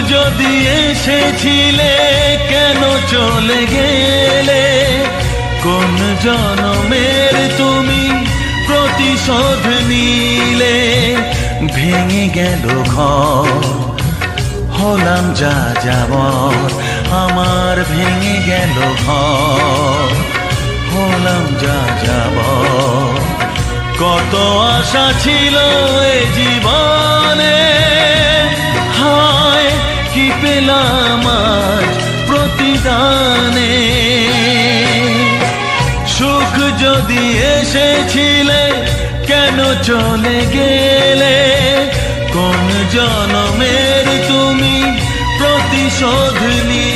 যদি এসেছিলে, কেন চলে গেলে? কোন জনমের তুমি প্রতিশোধ নিলে? ভেঙে গেল ঘর, হলাম যা যাব আমার ভেঙে গেল ঘর, হলাম যা যাব কত আশা ছিল এ জীবনে হায় কি পেলাম প্রতিদানে। সুখ যদি এসেছিলে কেন চলে গেলে? কোন জনমের তুমি প্রতিশোধ নিলে?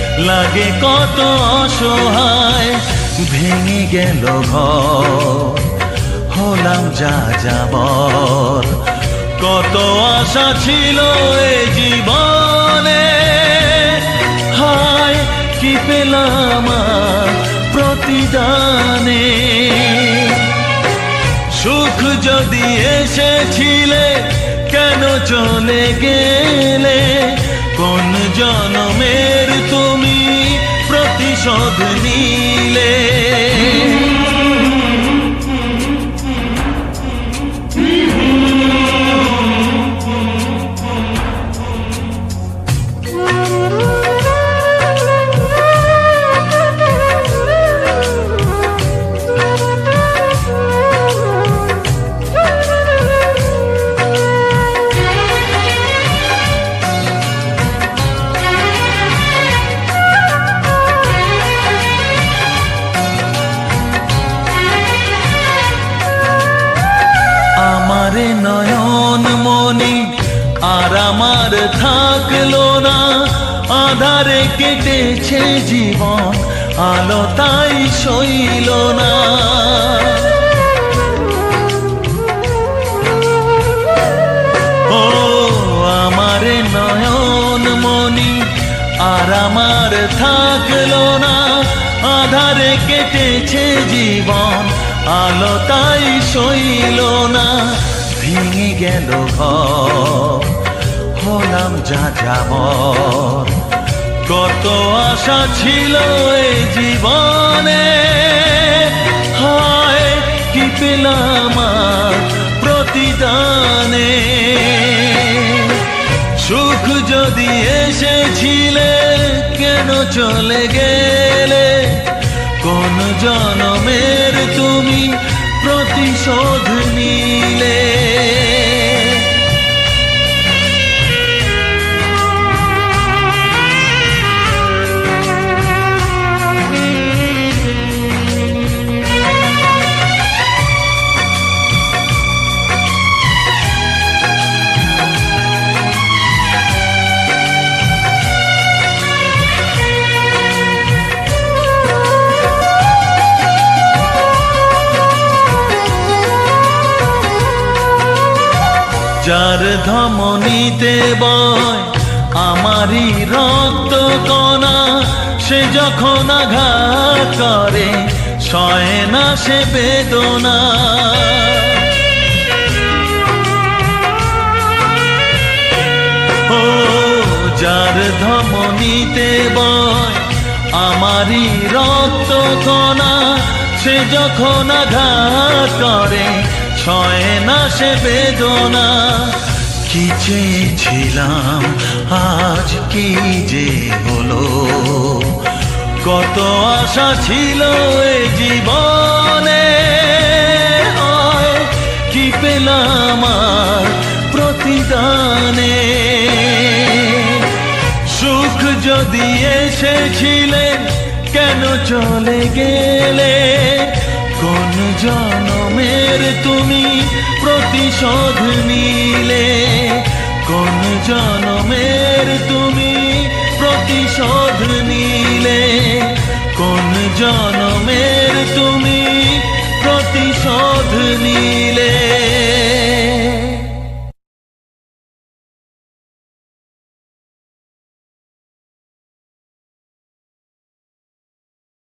লাগে কত অসহায়, ভেঙে গেল হলাম যা যাবর কত আশা ছিল এ জীবনে। হায়, কি পেলাম প্রতিদানে। সুখ যদি এসেছিলে, কেন চলে গেলে? কোন জনমের তুমি প্রতিশোধ নিলে। আমারে নয়ন মনি, আর আমার থাকল না। আধারে কেটেছে জীবন, আলো তাই সইল না। ও আমারে নয়ন মনি, আর আমার থাকল না। আধারে কেটেছে জীবন, আলো তাই সইল না। ভেঙে গেল ঘর। হলাম যা যাবর কত আশা ছিল এই জীবনে। হয়, কি পেলাম প্রতিদানে। সুখ যদি এসেছিলে, কেন চলে গেলে? কোন জনমের তুমি প্রতিশোধ যার ধমনীতে বয় আমারই রক্ত কণা, সে যখন আঘাত করে, সয় না সে বেদনা। ও যার ধমনীতে বয় আমারই রক্ত কণা, সে যখন আঘাত করে ছয় না সে বেদনা। কি চেয়েছিলাম, আজ কি যে হলো? কত আশা ছিল এ জীবনে। কি পেলাম আর প্রতিদানে? সুখ যদি এসেছিলে, কেন চলে গেলে? কোন জনমের তুমি প্রতিশোধ নিলে? কোন জনমের তুমি প্রতিশোধ নিলে? কোন জনমের তুমি প্রতিশোধ নিলে?